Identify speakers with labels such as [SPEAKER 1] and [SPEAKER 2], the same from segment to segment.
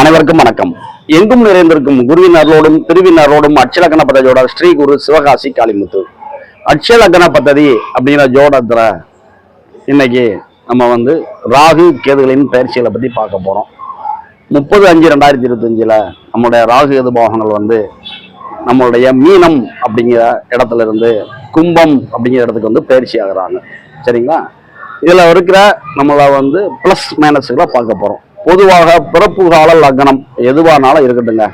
[SPEAKER 1] அனைவருக்கும் வணக்கம். எங்கும் நிறைந்திருக்கும் குருவினரோடும் திருவினரோடும் அட்சலக்கண பத்ததியோட ஸ்ரீ குரு சிவகாசி காளிமுத்து. அட்சலக்கண பத்ததி அப்படிங்கிற ஜோடத்துல இன்னைக்கு நம்ம வந்து ராகு கேதுகளின் பயிற்சிகளை பற்றி பார்க்க போகிறோம் முப்பது அஞ்சு ரெண்டாயிரத்தி இருபத்தஞ்சில் நம்மளுடைய ராகு எது பாகங்கள் வந்து நம்மளுடைய மீனம் அப்படிங்கிற இடத்துல இருந்து கும்பம் அப்படிங்கிற இடத்துக்கு வந்து பயிற்சி ஆகிறாங்க. சரிங்களா? இதில் இருக்கிற நம்மளை வந்து ப்ளஸ் மைனஸ்களை பார்க்க போகிறோம் பொதுவாக பிறப்பு கால லக்னம் எதுவானாலும் இருக்கட்டுங்க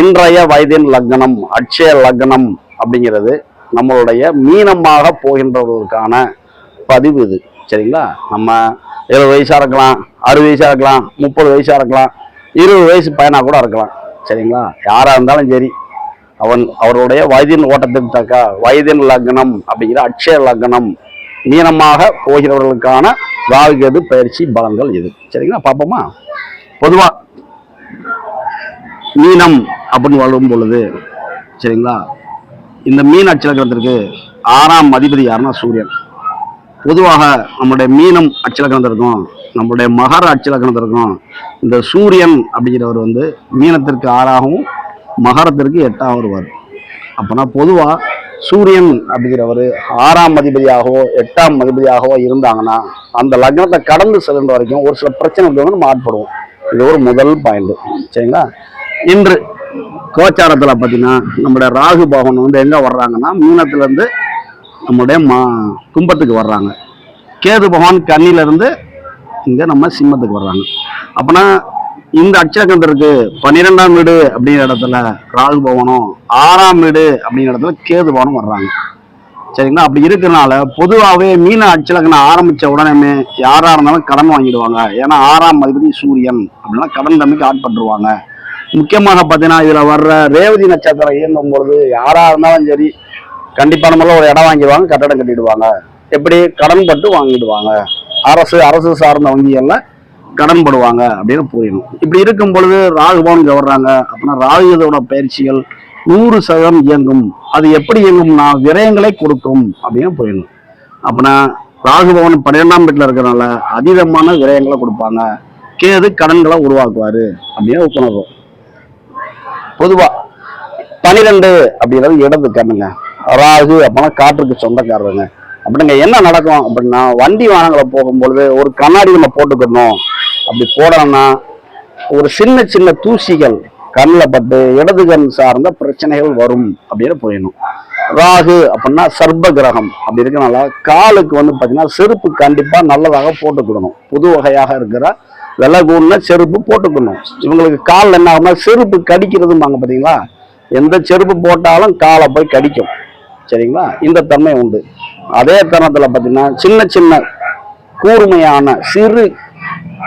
[SPEAKER 1] இன்றைய வயதின் லக்னம் அட்சய லக்னம் அப்படிங்கிறது நம்மளுடைய மீனமாக போகின்றவர்களுக்கான பதிவு இது. சரிங்களா? நம்ம எழுபது வயசாக இருக்கலாம் அறுபது வயசாக இருக்கலாம் முப்பது வயசாக இருக்கலாம் இருபது வயசு பையனாக கூட இருக்கலாம். சரிங்களா? யாராக இருந்தாலும் சரி அவன் அவருடைய வயதின் ஓட்டத்திற்கு தக்க வயதின் லக்னம் அப்படிங்கிற அட்சய லக்னம் மீனமாக போகிறவர்களுக்கான ராகுகேது பயிற்சி பலன்கள் இது. சரிங்களா பார்ப்போமா? பொதுவாக மீனம் அப்படின்னு வரும் பொழுது சரிங்களா இந்த மீன் அச்சலக்கணத்திற்கு ஆறாம் அதிபதி யாருன்னா சூரியன். பொதுவாக நம்மளுடைய மீனம் அச்சலக்கணத்திற்கும் நம்மளுடைய மகர அச்சலக்கணத்திற்கும் இந்த சூரியன் அப்படிங்கிறவர் வந்து மீனத்திற்கு ஆறாகவும் மகரத்திற்கு எட்டாகவும் வருவார். அப்போனா பொதுவாக சூரியன் அப்படிங்கிறவர் ஆறாம் அதிபதியாகவோ எட்டாம் அதிபதியாகவோ இருந்தாங்கன்னா அந்த லக்னத்தை கடந்து செல்கின்ற வரைக்கும் ஒரு சில பிரச்சனைகள் வந்து நம்ம ஆட்படுவோம் இது ஒரு முதல் பாயிண்ட் சரிங்களா? இன்று கோச்சாரத்தில் பார்த்தீங்கன்னா நம்மளுடைய ராகு பகவான் வந்து எங்கே வர்றாங்கன்னா மீனத்துலேருந்து நம்மளுடைய மா கும்பத்துக்கு வர்றாங்க. கேது பகவான் கண்ணிலிருந்து இங்கே நம்ம சிம்மத்துக்கு வர்றாங்க. அப்போனா இந்த அச்சகந்திற்கு பன்னிரெண்டாம் வீடு அப்படிங்கிற இடத்துல ராகு பவனும் ஆறாம் வீடு அப்படிங்கிற இடத்துல கேது பவனும் வர்றாங்க. சரிங்களா? அப்படி இருக்கிறனால பொதுவாகவே மீன அச்சலக்கணம் ஆரம்பித்த உடனே யாராக இருந்தாலும் கடன் வாங்கிடுவாங்க. ஏன்னா ஆறாம் அதிபதி சூரியன் அப்படின்னா கடன் தம்பிக்கு ஆட்பட்டுருவாங்க. முக்கியமாக பார்த்தீங்கன்னா இதில் வர்ற ரேவதி நட்சத்திரம் இயங்கும் பொழுது யாராக இருந்தாலும் சரி கண்டிப்பான முறையில் ஒரு இடம் வாங்கிடுவாங்க கட்டடம் கட்டிடுவாங்க. எப்படி? கடன் பட்டு வாங்கிடுவாங்க. அரசு அரசு சார்ந்த வங்கிகளில் கடன் படுவாங்க அப்படின்னு புரியணும். இப்படி இருக்கும் பொழுது ராகுபவன் இங்கே வர்றாங்க. அப்படின்னா ராகுதோட பயிற்சிகள் நூறு சதவீதம் இயங்கும். அது எப்படி இயங்கும்னா விரயங்களை கொடுக்கும் அப்படின்னு புரியணும். அப்படின்னா ராகுபவன் பன்னிரெண்டாம் வீட்டில் இருக்கிறனால அதீதமான விரயங்களை கொடுப்பாங்க. கேது கடன்களை உருவாக்குவாரு அப்படின்னு உணர்வோம் பொதுவா பனிரெண்டு அப்படிங்கிறது இடது கண்ணுங்க. ராகு அப்படின்னா காற்றுக்கு சொந்தக்காரருங்க. அப்படிங்க என்ன நடக்கும் அப்படின்னா வண்டி வாகனங்களை போகும்பொழுது ஒரு கண்ணாடி நம்ம போட்டுக்கணும் அப்படி போடணும்னா ஒரு சின்ன சின்ன தூசிகள் கண்ணில் பட்டு இடது கண் சார்ந்த பிரச்சனைகள் வரும் அப்படின்னு போயிடணும் ராகு அப்படின்னா சர்ப்ப கிரகம் அப்படி இருக்கனால காலுக்கு வந்து பார்த்தீங்கன்னா செருப்பு கண்டிப்பாக நல்லதாக போட்டுக்கிடணும். புது வகையாக இருக்கிற விலகூன்னு செருப்பு போட்டுக்கணும் இவங்களுக்கு காலில் என்ன ஆகும்னா செருப்பு கடிக்கிறதும்பாங்க பார்த்தீங்களா? எந்த செருப்பு போட்டாலும் காலை போய் கடிக்கும். சரிங்களா? இந்த தன்மை உண்டு. அதே தருணத்தில் பார்த்தீங்கன்னா சின்ன சின்ன கூர்மையான சிறு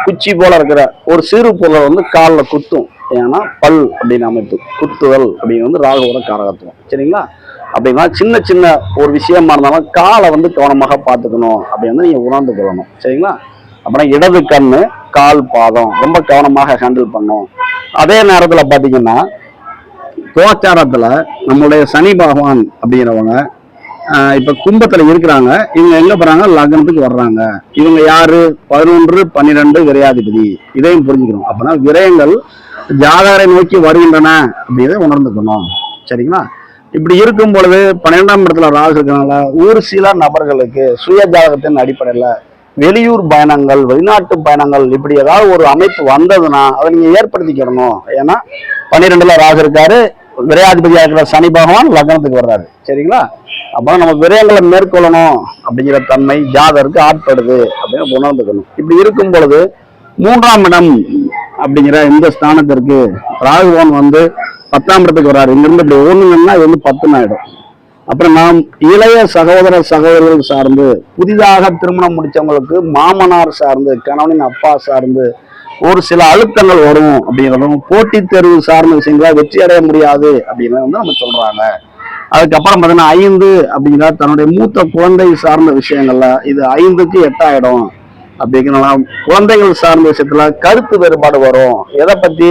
[SPEAKER 1] குச்சி போல இருக்கிற ஒரு சிறு பொருளை வந்து காலில் குத்தும். ஏன்னா பல் அப்படின்னு அமைப்பு குத்துதல் அப்படின்னு வந்து ராகுவோட காரகத்துவம். சரிங்களா? அப்படின்னா சின்ன சின்ன ஒரு விஷயமா இருந்தாலும் காலை வந்து கவனமாக பார்த்துக்கணும். அப்படின்னு நீங்கள் உணர்ந்து கொள்ளணும். சரிங்களா? அப்புறம் இடது கண்ணு கால் பாதம் ரொம்ப கவனமாக ஹேண்டில் பண்ணும் அதே நேரத்தில் பார்த்தீங்கன்னா கோச்சாரத்தில் நம்மளுடைய சனி பகவான் அப்படிங்கிறவங்க இப்ப கும்பத்துல இருக்கிறாங்க. இவங்க எங்க போறாங்க? லக்னத்துக்கு வர்றாங்க. இவங்க யாரு? பதினொன்று பன்னிரெண்டு விரையாதிபதி. இதையும் புரிஞ்சுக்கணும். அப்படின்னா விரயங்கள் ஜாதகரை நோக்கி வருகின்றன அப்படிங்கிறத உணர்ந்துக்கணும். சரிங்களா? இப்படி இருக்கும் பொழுது பன்னிரெண்டாம் இடத்துல ராகு இருக்கிறனால ஒரு சில நபர்களுக்கு சுய ஜாதகத்தின் அடிப்படையில் வெளியூர் பயணங்கள் வெளிநாட்டு பயணங்கள் இப்படி ஏதாவது ஒரு அமைப்பு வந்ததுன்னா அதை நீங்க ஏற்படுத்திக்கிடணும். ஏன்னா பன்னிரெண்டுல ராகு இருக்காரு விரையாதிபதியாக இருக்கிற சனி பகவான் லக்னத்துக்கு வர்றாரு. சரிங்களா? அப்போ நம்ம விரயங்களை மேற்கொள்ளணும் அப்படிங்கிற தன்மை ஜாதருக்கு ஆட்படுது அப்படின்னு உணர்ந்துக்கணும். இப்படி இருக்கும் பொழுது மூன்றாம் இடம் அப்படிங்கிற இந்த ஸ்தானத்திற்கு ராகுவான் வந்து பத்தாம் இடத்துக்கு வர்றாரு. இங்கிருந்து இப்படி ஒண்ணுங்கன்னா இது வந்து பத்து ஆயிடும். அப்புறம் நாம் இளைய சகோதர சகோதரர்கள் சார்ந்து புதிதாக திருமணம் முடிச்சவங்களுக்கு மாமனார் சார்ந்து கணவனின் அப்பா சார்ந்து ஒரு சில அழுத்தங்கள் வரும் அப்படிங்கிறதும் போட்டித் தேர்வு சார்ந்த விஷயங்களா வெற்றி அடைய முடியாது அப்படின்னு வந்து நம்ம சொல்றாங்க. அதுக்கப்புறம் பார்த்தீங்கன்னா ஐந்து அப்படிங்கிற தன்னுடைய மூத்த குழந்தை சார்ந்த விஷயங்கள்ல இது ஐந்துக்கு எட்டாயிடும். அப்படிங்கிறலாம் குழந்தைகள் சார்ந்த விஷயத்துல கருத்து வேறுபாடு வரும். எதை பத்தி?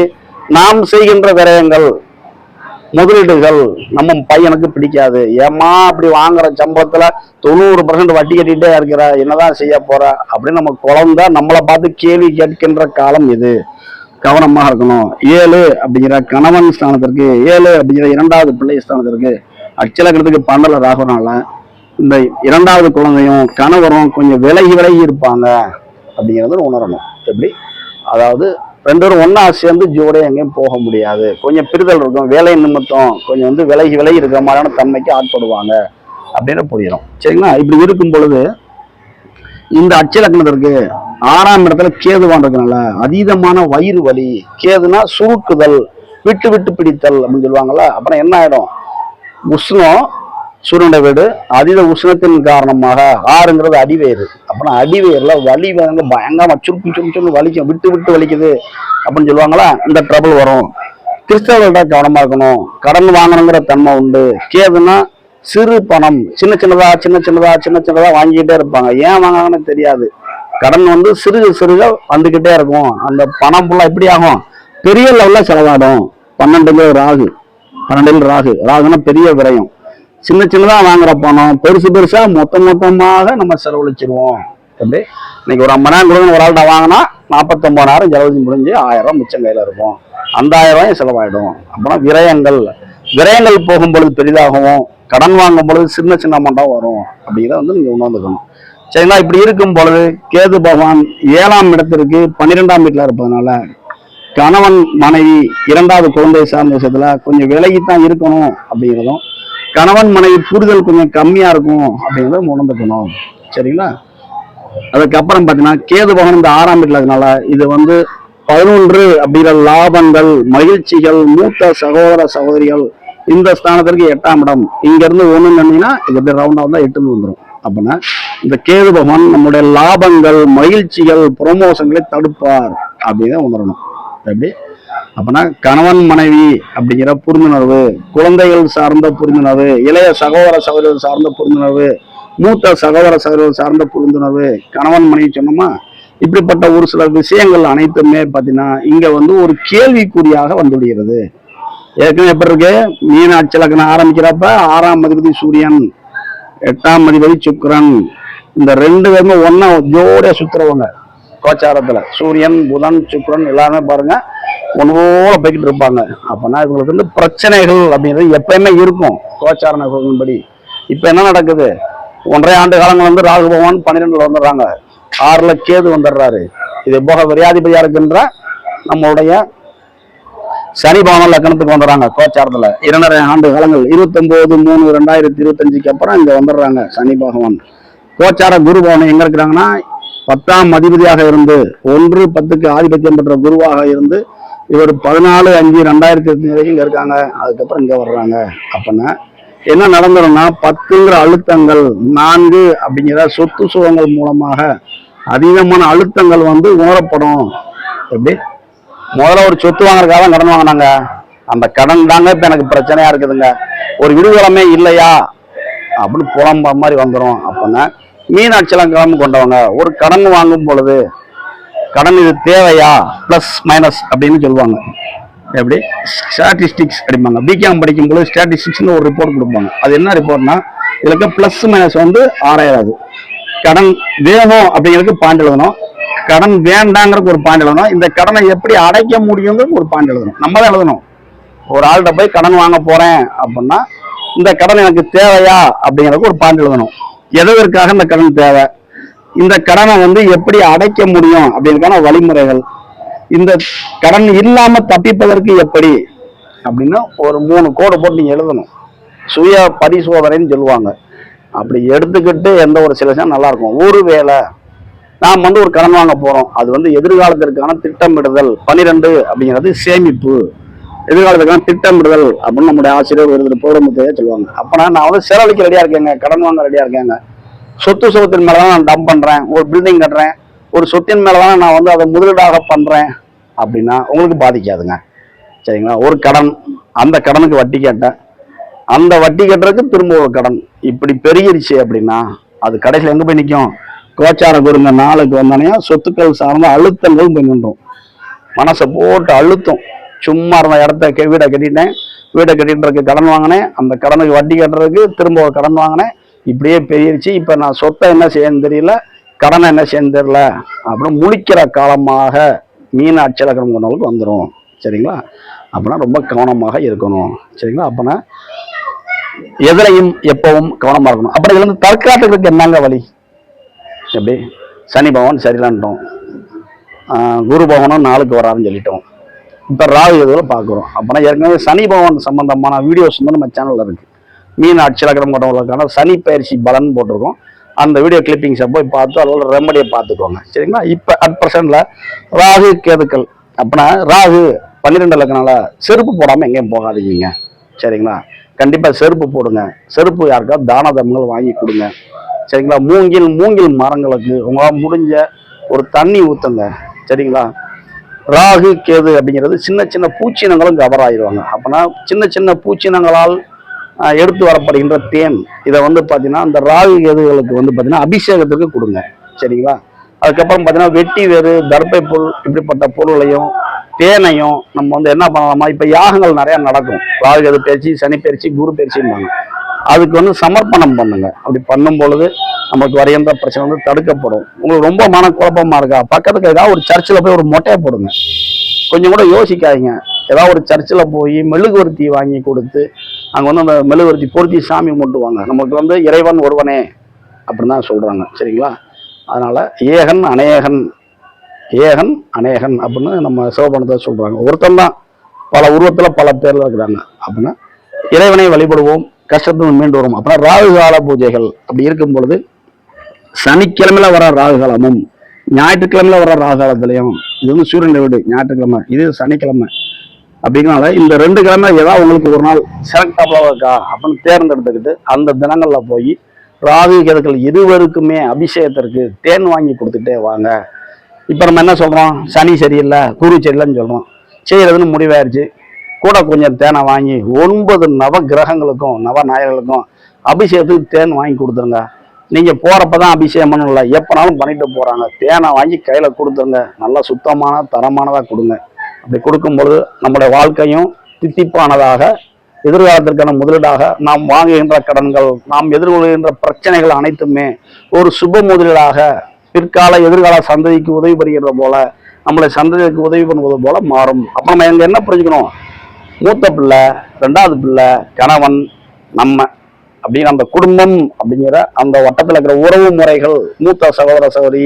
[SPEAKER 1] நாம் செய்கின்ற விரயங்கள் முதலீடுகள் நம்ம பையனுக்கு பிடிக்காது. ஏம்மா அப்படி வாங்குற சம்பளத்துல தொண்ணூறு பர்சன்ட் வட்டி கட்டிட்டே இருக்கிற என்னதான் செய்ய போற அப்படின்னு நம்ம குழந்தை நம்மளை பார்த்து கேள்வி கேட்கின்ற காலம் இது. கவனமாக இருக்கணும். ஏழு அப்படிங்கிற கணவன் ஸ்தானத்திற்கு ஏழு அப்படிங்கிற இரண்டாவது பிள்ளை ஸ்தானத்திற்கு அச்சலக்கிறதுக்கு பன்னெண்டுல ராகுனால இந்த இரண்டாவது குழந்தையும் கணவரும் கொஞ்சம் விலகி விலகி இருப்பாங்க அப்படிங்கிறத உணரணும் எப்படி? அதாவது ரெண்டு பேரும் ஒண்ணா சேர்ந்து ஜோடியா எங்கேயும் போக முடியாது. கொஞ்சம் பிரிதல் இருக்கும். வேலை நிமித்தம் கொஞ்சம் வந்து விலகி விலகி இருக்கிற மாதிரியான தன்மைக்கு ஆட்படுவாங்க அப்படின்னு புரியணும் சரிங்களா? இப்படி இருக்கும் பொழுது இந்த அச்சலக்கணத்திற்கு ஆறாம் இடத்துல கேதுவான் இருக்கனால அதீதமான வயிறு வலி கேதுனா சுருக்குதல் விட்டு விட்டு பிடித்தல் அப்படின்னு சொல்லுவாங்கல்ல அப்புறம் என்ன ஆயிடும்? உஷ்ணம் சூரியனுடைய வீடு அதீத உஷ்ணத்தின் காரணமாக ஆறுங்கிறது அடிவேறு. அப்படின்னா அடிவேர்ல வலி வாங்க பயங்கரமா சுருக்கு சுருக்கு வலிக்கும் விட்டு விட்டு வலிக்குது அப்படின்னு சொல்லுவாங்களா? இந்த ட்ரபிள் வரும். கிறிஸ்தவர்கள்ட்ட கவனமா இருக்கணும். கடன் வாங்கணுங்கிற தன்மை உண்டு. கேதுன்னா சிறு பணம். சின்ன சின்னதா சின்ன சின்னதா சின்ன சின்னதா வாங்கிக்கிட்டே இருப்பாங்க. ஏன் வாங்கினாங்கன்னு தெரியாது. கடன் வந்து சிறுக சிறுக வந்துகிட்டே இருக்கும். அந்த பணம் ஃபுல்லாக எப்படி ஆகும். பெரிய லெவலில் செலவாடும் ஒரு ராகு பன்னெண்டில் ராகு. ராகுனா பெரிய விரயம். சின்ன சின்னதா வாங்குற பணம் பெருசு பெருசா மொத்த மொத்தமாக நம்ம செலவழிச்சிருவோம். எப்படி இன்னைக்கு ஒரு ஐம்பதாயிரம் கொடுங்க ஒரு ஆள்கிட்ட வாங்கினா நாற்பத்தொம்பதாயிரம் செலவழிச்சு முடிஞ்சு ஆயிரம் ரூபாய் மிச்சம் கையில இருக்கும். அந்த ஆயிரம் ரூபாயும் செலவாயிடும். அப்புறம் விரயங்கள். விரயங்கள் போகும் பொழுது பெரிதாகவும் கடன் வாங்கும் பொழுது சின்ன சின்ன அமௌண்டா வரும். அப்படிங்கிறத வந்து நீங்க உணர்ந்துக்கணும். சரிங்களா? இப்படி இருக்கும் பொழுது கேது பகவான் ஏழாம் இடத்திற்கு பன்னிரெண்டாம் வீட்டுல இருப்பதனால கணவன் மனைவி இரண்டாவது குழந்தை சார்ந்த விஷயத்துல கொஞ்சம் விலகித்தான் இருக்கணும் அப்படிங்கிறதும் கணவன் மனைவி புரிதல் கொஞ்சம் கம்மியா இருக்கும் அப்படிங்கிறத உணர்ந்துக்கணும். சரிங்களா? அதுக்கப்புறம் பார்த்தீங்கன்னா கேது பகவான் இந்த ஆறாம் இது வந்து பதினொன்று அப்படிங்கிற லாபங்கள் மகிழ்ச்சிகள் மூத்த சகோதர சகோதரிகள் இந்த ஸ்தானத்திற்கு எட்டாம் இடம். இங்க இருந்து ஒண்ணு நினைங்கன்னா இது எப்படி ரவுண்டா வந்தா எட்டுன்னு வந்துடும் அப்படின்னா இந்த கேது பகவான் நம்முடைய லாபங்கள் மகிழ்ச்சிகள் ப்ரொமோஷன்களை தடுப்பார் அப்படின்னு உணரணும். எப்படி அப்பனா கணவன் மனைவி அப்படிங்கிற புரிந்துணர்வு குழந்தைகள் சார்ந்த புரிந்துணர்வு இளைய சகோதர சகோதரர் சார்ந்த புரிந்துணர்வு மூத்த சகோதர சகோதரர் சார்ந்த புரிந்துணர்வு கணவன் மனைவி சொன்னோமா? இப்படிப்பட்ட ஒரு சில விஷயங்கள் அனைத்துமே பார்த்தீங்கன்னா இங்க வந்து ஒரு கேள்விக்குறியாக வந்துவிடுகிறது. ஏற்கனவே எப்படி இருக்கு? மீனாட்சி லக்னம் ஆரம்பிக்கிறப்ப ஆறாம் அதிபதி சூரியன் எட்டாம் அதிபதி சுக்கரன். இந்த ரெண்டு பேருமே ஒன்னா ஜோடியா சுத்துறவங்க. கோச்சாரத்துல. சூரியன் புதன் சுக்ரன் எல்லாமே பாருங்க ஒன்னோட போய்கிட்டு இருப்பாங்க. அப்பனா இவங்களுக்கு வந்து பிரச்சனைகள் அப்படிங்கிறது எப்பயுமே இருக்கும் கோச்சார நகர்களின்படி இப்ப என்ன நடக்குது? ஒன்றரை ஆண்டு காலங்கள் வந்து ராகு பகவான் பன்னிரெண்டுல வந்துடுறாங்க. ஆறுல கேது வந்துடுறாரு. இது போக விரியாதிபதியா இருக்கின்ற நம்மளுடைய சனி பவன லக்கணத்துக்கு வந்துடுறாங்க கோச்சாரத்துல. இரண்டரை ஆண்டு காலங்கள் இருபத்தொன்பது மூணு ரெண்டாயிரத்தி இருபத்தஞ்சுக்கு அப்புறம் இங்க வந்துடுறாங்க சனி பகவான். கோச்சார குரு பவனம் எங்க இருக்கிறாங்கன்னா பத்தாம் அதிபதியாக இருந்து ஒன்று பத்துக்கு ஆதிபத்தியம் பெற்ற குருவாக இருந்து இவர் பதினாலு அஞ்சு ரெண்டாயிரத்தி எட்டு வரைக்கும் இங்க இருக்காங்க. அதுக்கப்புறம் இங்க வர்றாங்க. அப்படின்னா என்ன நடந்துரும்னா பத்துங்கிற அழுத்தங்கள் நான்கு அப்படிங்கிற சொத்து சுகங்கள் மூலமாக அதிகமான அழுத்தங்கள் வந்து உணரப்படும். எப்படி? முதல்ல ஒரு சொத்து வாங்குறதுக்காக தான் கடன் வாங்கினாங்க. அந்த கடன் தாங்க இப்ப எனக்கு பிரச்சனையா இருக்குதுங்க. ஒரு விடுதலமே இல்லையா? அப்படின்னு புலம்ப மாதிரி வந்துடும் அப்படின்னா மீனாட்சியெல்லாம் கிளம்பு கொண்டவங்க. ஒரு கடன் வாங்கும் பொழுது கடன் இது தேவையா? ப்ளஸ் மைனஸ் அப்படின்னு சொல்லுவாங்க. எப்படி? ஸ்டாட்டிஸ்டிக்ஸ் அடிப்பாங்க. பிகாம் படிக்கும் பொழுது ஸ்டாட்டிஸ்டிக்ஸ்னு ஒரு ரிப்போர்ட் கொடுப்பாங்க. அது என்ன ரிப்போர்ட்னா இதுக்கு ப்ளஸ் மைனஸ் வந்து ஆராயாது கடன் வேணும் அப்படிங்கிறதுக்கு பாயிண்ட் எழுதணும். கடன் வேண்டாங்கிறதுக்கு ஒரு பாயிண்ட் எழுதணும். இந்த கடனை எப்படி அடைக்க முடியுங்கிறது ஒரு பாயிண்ட் எழுதணும். நம்ம தான் எழுதணும். ஒரு ஆள்கிட்ட போய் கடன் வாங்க போறேன் அப்படின்னா இந்த கடன் எனக்கு தேவையா அப்படிங்கிறதுக்கு ஒரு பாயிண்ட் எழுதணும். எதற்காக இந்த கடன் தேவை? இந்த கடனை வந்து எப்படி அடைக்க முடியும் அப்படிங்கிறதுக்கான வழிமுறைகள். இந்த கடன் இல்லாம தப்பிப்பதற்கு எப்படி? அப்படின்னா ஒரு மூணு கோடு போட்டு நீங்க எழுதணும். சுய பரிசோதனைன்னு சொல்லுவாங்க. அப்படி எடுத்துக்கிட்டு எந்த ஒரு சில நல்லா இருக்கும். ஒரு வேலை நாம் வந்து ஒரு கடன் வாங்க போறோம். அது வந்து எதிர்காலத்திற்கான திட்டமிடுதல். பனிரெண்டு அப்படிங்கிறது சேமிப்பு. எதிர்காலத்துக்கெல்லாம் திட்டமிடுதல் அப்படின்னு நம்முடைய ஆசிரியர் ஒருத்தர் போடும்போதே சொல்லுவாங்க. அப்பனா நான் வந்து செலவழிக்க ரெடியா இருக்கேங்க. கடன் வாங்க ரெடியா இருக்கேங்க. சொத்து சுகத்தின் மேலே தான் நான் டம்ப் பண்றேன். ஒரு பில்டிங் கட்டுறேன். ஒரு சொத்தின் மேலே தான் நான் வந்து அதை முதலீடாக பண்றேன். அப்படின்னா உங்களுக்கு பாதிக்காதுங்க. சரிங்களா? ஒரு கடன் அந்த கடனுக்கு வட்டி கேட்டேன். அந்த வட்டி கட்டுறதுக்கு திரும்ப ஒரு கடன். இப்படி பெருகிருச்சு அப்படின்னா அது கடைசியில் எங்க போய் நிற்கும் கோச்சார குருங்க நாளுக்கு வந்தோடனே சொத்துக்கள் சார்ந்த அழுத்தங்கள் போய் நின்றோம். மனசை போட்டு அழுத்தம். சும்மா இருந்த இடத்த வீடை கட்டிட்டேன். வீடை கட்டிட்டு கடன் வாங்கினேன். அந்த கடனுக்கு வட்டி கட்டுறதுக்கு திரும்ப ஒரு கடன் வாங்கினேன். இப்படியே பெருகிருச்சு இப்போ நான் சொத்தை என்ன செய்யன்னு தெரியல. கடனை என்ன செய்யன்னு தெரியல. அப்படின்னு முழிக்கிற காலமாக மீன அச்சலக்கணம் கொண்டவங்களுக்கு வந்துடும் சரிங்களா? அப்படின்னா ரொம்ப கவனமாக இருக்கணும். சரிங்களா? அப்படின்னா எதுலையும் எப்பவும் கவனமாக இருக்கணும். அப்புறம் இதுல இருந்து தற்காத்துக்கு என்னங்க வழி? எப்படி? சனி பகவான் சரியில்லான்ட்டோம் குரு பகவானும் நாளுக்கு வராருன்னு சொல்லிட்டோம். இப்போ ராகு இதில் பார்க்குறோம் அப்போனா ஏற்கனவே சனி பகவான் சம்பந்தமான வீடியோஸ் வந்து நம்ம சேனலில் இருக்குது மீன் அட்சலக்கரம் கொண்டவர்களுக்கான சனி பயிற்சி பலன் போட்டிருக்கோம். அந்த வீடியோ கிளிப்பிங்ஸை போய் பார்த்து அதோட ரெமடியை பார்த்துக்கோங்க. சரிங்களா? இப்போ அட் பர்சன்டில் ராகு கேதுக்கள். அப்படின்னா ராகு பன்னிரெண்டு இலக்கனால செருப்பு போடாமல் எங்கேயும் போகாதீங்க. சரிங்களா? கண்டிப்பாக செருப்பு போடுங்க. செருப்பு யாருக்காவது தான தர்மங்கள் வாங்கி கொடுங்க. சரிங்களா? மூங்கில் மூங்கில் மரங்களுக்கு உங்களால் முடிஞ்ச ஒரு தண்ணி ஊற்றுங்க சரிங்களா? ராகு கேது அப்படிங்கிறது சின்ன சின்ன பூச்சினங்களும் கவர் ஆயிடுவாங்க அப்போனா சின்ன சின்ன பூச்சினங்களால் எடுத்து வரப்படுகின்ற தேன் இதை வந்து பார்த்தீங்கன்னா அந்த ராகு கேதுகளுக்கு வந்து பார்த்தீங்கன்னா அபிஷேகத்துக்கு கொடுங்க. சரிங்களா? அதுக்கப்புறம் பார்த்தீங்கன்னா வெட்டி வேறு தர்பை புல் இப்படிப்பட்ட பொருளையும் தேனையும் நம்ம வந்து என்ன பண்ணலாமா? இப்போ யாகங்கள் நிறையா நடக்கும். ராகு கேது பயிற்சி சனி பயிற்சி குரு பயிற்சிம்பாங்க அதுக்கு வந்து சமர்ப்பணம் பண்ணுங்க. அப்படி பண்ணும் பொழுது நமக்கு வருகின்ற பிரச்சனை வந்து தடுக்கப்படும். உங்களுக்கு ரொம்ப மனக்குழப்பமா இருக்கா? பக்கத்துக்கு ஏதாவது ஒரு சர்ச்சில் போய் ஒரு மொட்டையை போடுங்க. கொஞ்சம் கூட யோசிக்காதீங்க. ஏதாவது ஒரு சர்ச்சில் போய் மெழுகுவர்த்தி வாங்கி கொடுத்து அங்கே வந்து அந்த மெழுகுவர்த்தி பொருத்தி சாமி கும்பிட்டுவாங்க. நமக்கு வந்து இறைவன் ஒருவனே அப்படின்னு தான் சொல்கிறாங்க சரிங்களா? அதனால் ஏகன் அநேகன் ஏகன் அநேகன் அப்படின்னு நம்ம சிவபணத்தை சொல்கிறாங்க ஒருத்தன் தான். பல உருவத்தில் பல பேரில் இருக்கிறாங்க. அப்படின்னா இறைவனை வழிபடுவோம். கஷ்டத்தில் மீண்டு வரும். அப்புறம் ராகு கால பூஜைகள் அப்படி இருக்கும் பொழுது சனிக்கிழமையில வர ராகு காலமும் ஞாயிற்றுக்கிழமையில வர ராகு காலத்திலையும் இது வந்து சூரியன் வீடு ஞாயிற்றுக்கிழமை இது சனிக்கிழமை. அப்படிங்கிறனால இந்த ரெண்டு கிழமை ஏதாவது உங்களுக்கு ஒரு நாள் செலக்டாப்ல இருக்கா அப்படின்னு தேர்ந்தெடுத்துக்கிட்டு அந்த தினங்கள்ல போய் ராகு கேதுக்கள் இருவருக்குமே அபிஷேகத்திற்கு தேன் வாங்கி கொடுத்துட்டே வாங்க. இப்போ நம்ம என்ன சொல்றோம்? சனி சரியில்லை குரு சரியில்லைன்னு சொல்றோம். செய்யறதுன்னு முடிவாயிருச்சு. கூட கொஞ்சம் தேனை வாங்கி ஒன்பது நவ கிரகங்களுக்கும் நவ நாயர்களுக்கும் அபிஷேகத்துக்கு தேன் வாங்கி கொடுத்துருங்க. நீங்க போறப்ப தான் அபிஷேகம் இல்லை எப்பனாலும் பண்ணிட்டு போறாங்க. தேனை வாங்கி கையில கொடுத்துருங்க. நல்லா சுத்தமான தரமானதா கொடுங்க. அப்படி கொடுக்கும் பொழுது நம்முடைய வாழ்க்கையும் தித்திப்பானதாக எதிர்காலத்திற்கான முதலீடாக நாம் வாங்குகின்ற கடன்கள் நாம் எதிர்கொள்கின்ற பிரச்சனைகள் அனைத்துமே ஒரு சுப முதலீடாக பிற்கால எதிர்கால சந்ததிக்கு உதவி புரிகிறது போல நம்மளை சந்ததிக்கு உதவி பண்ணுவது போல மாறும். அப்ப நம்ம எங்க என்ன புரிஞ்சுக்கணும்? மூத்த பிள்ளை ரெண்டாவது பிள்ளை கணவன் நம்ம அப்படின்னு அந்த குடும்பம் அப்படிங்கிற அந்த வட்டத்தில் இருக்கிற உறவு முறைகள் மூத்த சகோதர சகோதரி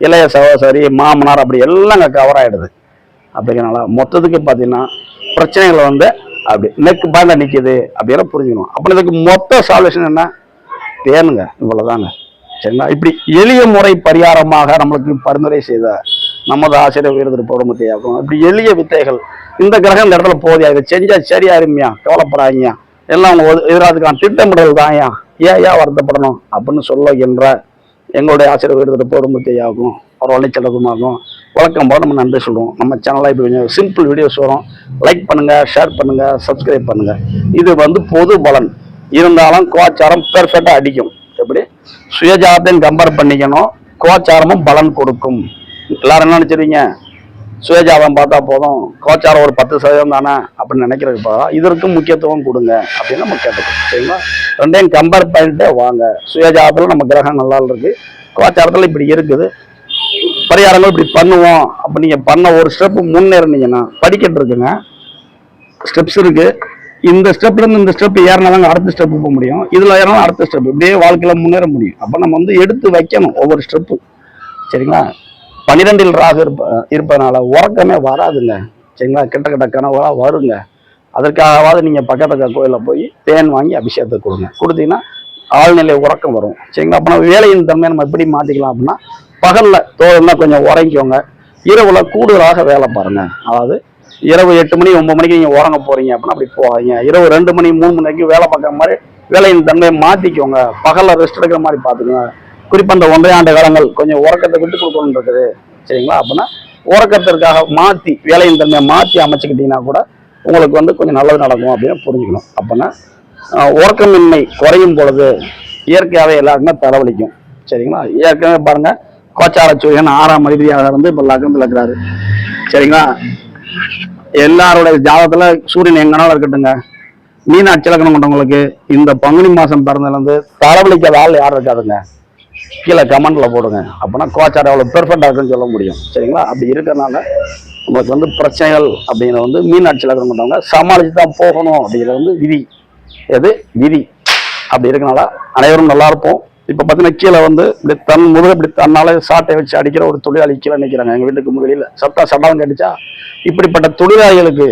[SPEAKER 1] இளைய சகோதர சகோதரி மாமனார் அப்படி எல்லாம் அங்கே கவர் ஆகிடுது அப்படிங்கிறனால மொத்தத்துக்கு பார்த்தீங்கன்னா பிரச்சனைகள் வந்து அப்படி நெக்கு பாங்க நிற்கிது அப்படிங்கிற புரிஞ்சுக்கணும். அப்போ இதுக்கு மொத்த சால்வேஷன் என்ன? தேனுங்க இவ்வளோதாங்க சரிங்களா? இப்படி எளிய முறை பரிகாரமாக நம்மளுக்கு பரிந்துரை செய்த நமது ஆசிரியர் உயர்திரு பௌர்ணமத்தையாகும் இப்படி எளிய வித்தைகள் இந்த கிரகம் இந்த இடத்துல போதியா இதை செஞ்சா சரியா இருமையா கவலைப்படாதீங்க. எல்லாம் அவங்க எதிராதுக்கான திட்டமிடல் தான் ஏன் ஏன் ஏன் வருத்தப்படணும்? அப்படின்னு சொல்லுகின்ற எங்களுடைய ஆசிரியர் உயர்திரு பௌர்ணமத்தையாகும் அவர் வழிச்சலகுமாகும் வழக்கம் போல நம்ம நன்றி சொல்லுவோம் நம்ம சேனலாக இப்போ கொஞ்சம் சிம்பிள் வீடியோஸ் வரும். லைக் பண்ணுங்கள் ஷேர் பண்ணுங்கள் சப்ஸ்கிரைப் பண்ணுங்கள் இது வந்து பொது பலன். இருந்தாலும் கோச்சாரம் பெர்ஃபெக்டாக அடிக்கும். எப்படி? சுயஜாதத்தையும் கம்பேர் பண்ணிக்கணும். கோச்சாரமும் பலன் கொடுக்கும். எல்லாரும் என்ன நினச்சிருவீங்க சுயஜாதம் பார்த்தா போதும். கோச்சாரம் ஒரு பத்து சதவீதம் தானே அப்படின்னு நினைக்கிறது போதும் இதற்கும் முக்கியத்துவம் கொடுங்க அப்படின்னு நம்ம கேட்டுக்கோங்க சரிங்களா? ரெண்டையும் கம்பேர் பண்ணிட்டு வாங்க. சுயஜாதத்தில் நம்ம கிரகம் நல்லா இருக்கு. கோச்சாரத்தில் இப்படி இருக்குது. பரிகாரங்கள் இப்படி பண்ணுவோம் அப்போ நீங்கள் பண்ண ஒரு ஸ்டெப் முன்னேறினீங்கன்னா படிக்கட்டு இருக்குங்க. ஸ்டெப்ஸ் இருக்கு. இந்த ஸ்டெப்லேருந்து இந்த ஸ்டெப் ஏறினாதாங்க அடுத்த ஸ்டெப் போக முடியும். இதில் ஏறினாலும் அடுத்த ஸ்டெப் இப்படியே வாழ்க்கையில் முன்னேற முடியும். அப்போ நம்ம வந்து எடுத்து வைக்கணும் ஒவ்வொரு ஸ்டெப்பு சரிங்களா? பன்னிரெண்டில் ராகு இருப்ப இருப்பதனால உறக்கமே வராதுங்க. சரிங்களா? கிட்ட கிட்ட கனவா வருங்க. அதற்காகவாவது நீங்கள் பக்கத்துல கோயிலில் போய் தேன் வாங்கி அபிஷேகத்தை கொடுங்க. கொடுத்தீங்கன்னா ஆழ்நிலை உறக்கம் வரும். சரிங்களா? அப்போ நம்ம வேலையின் தன்மை நம்ம எப்படி மாற்றிக்கலாம் அப்படின்னா பகலில் தோழன்னா கொஞ்சம் உறங்கிக்கோங்க. இரவுல கூடுதலாக வேலை பாருங்க. அதாவது இரவு எட்டு மணி ஒன்பது மணிக்கு நீங்கள் உறங்க போகிறீங்க அப்படின்னா அப்படி போகாதீங்க. இரவு ரெண்டு மணி மூணு மணி வரைக்கும் வேலை பார்க்குற மாதிரி வேலையின் தன்மையை மாற்றிக்கோங்க பகலில் ரெஸ்ட் எடுக்கிற மாதிரி பார்த்துக்கோங்க குறிப்பாக அந்த ஒன்றரை ஆண்டு காலங்கள் கொஞ்சம் உறக்கத்தை விட்டு கொடுக்கணும்னு இருக்குது. சரிங்களா? அப்படின்னா உறக்கத்திற்காக மாத்தி வேலையின் தன்மையை மாத்தி அமைச்சுக்கிட்டீங்கன்னா கூட உங்களுக்கு வந்து கொஞ்சம் நல்லது நடக்கும் அப்படின்னு புரிஞ்சுக்கணும். அப்படின்னா உறக்கமின்மை குறையும் பொழுது இயற்கையாகவே எல்லாருக்குமே தலைவலிக்கும். சரிங்களா? ஏற்கனவே பாருங்க கோச்சார சூரியன் ஆறாம் அதிபதியாக இருந்து இப்போ லக்னத்தில் இருக்கிறாரு சரிங்களா? எல்லாரோட ஜாதகத்தில் சூரியன் எங்கனாலும் இருக்கட்டுங்க மீனாட்சி இலக்கணம் கொண்டவங்களுக்கு இந்த பங்குனி மாசம் பிறந்ததுலேருந்து தலைவலிக்காத ஆள் யாரும் இருக்காதுங்க. கீழே கமெண்ட்ல போடுங்க. அப்போனா கோச்சார் எவ்வளோ பெர்ஃபெக்டாக இருக்குன்னு சொல்ல முடியும். சரிங்களா? அப்படி இருக்கிறனால நமக்கு வந்து பிரச்சனைகள் அப்படிங்கிற வந்து மீனாட்சியில் இருக்க இருக்கிற மாட்டாங்க சமாளித்து தான் போகணும் அப்படிங்கிறது வந்து விதி. எது? விதி. அப்படி இருக்கனால அனைவரும் நல்லா இருப்போம். இப்போ பார்த்தீங்கன்னா கீழே வந்து இப்படி தன் முதல் இப்படி தன்னால சாட்டை வச்சு அடிக்கிற ஒரு தொழிலாளி கீழே நிற்கிறாங்க எங்கள் வீட்டுக்கு முதலில் சட்டா சட்டம் கடிச்சா இப்படிப்பட்ட தொழிலாளிகளுக்கு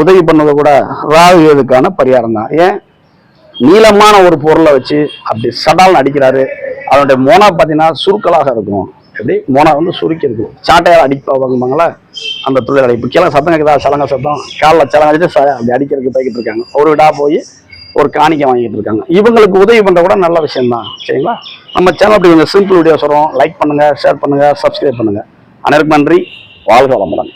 [SPEAKER 1] உதவி பண்ணது கூட ராகுகளுக்கான பரிகாரம் தான் ஏன்? நீளமான ஒரு பொருளை வச்சு அப்படி சடால்னு அடிக்கிறாரு. அதனுடைய மோனா பார்த்தீங்கன்னா சுருக்கலாக இருக்கும். எப்படி? மோனா வந்து சுருக்கி இருக்கும். சாட்டையால் அடிப்பாங்களா அந்த தொழிலாளி இப்போ கீழே சத்தம் கேட்குதா சலங்க சத்தம். காலில் சலங்க அடிச்சு அப்படி அடிக்கிறதுக்கு போய்கிட்டு இருக்காங்க. ஒரு விடா போய் ஒரு காணிக்கை வாங்கிட்டு இருக்காங்க. இவங்களுக்கு உதவி பண்ணுற கூட நல்ல விஷயம் தான் சரிங்களா? நம்ம சேனல் அப்படி கொஞ்சம் சிம்பிள் வீடியோஸ் வரும் லைக் பண்ணுங்கள் ஷேர் பண்ணுங்க சப்ஸ்கிரைப் பண்ணுங்க. அனைவருக்கும் நன்றி. வாழ்க வளமுடன்.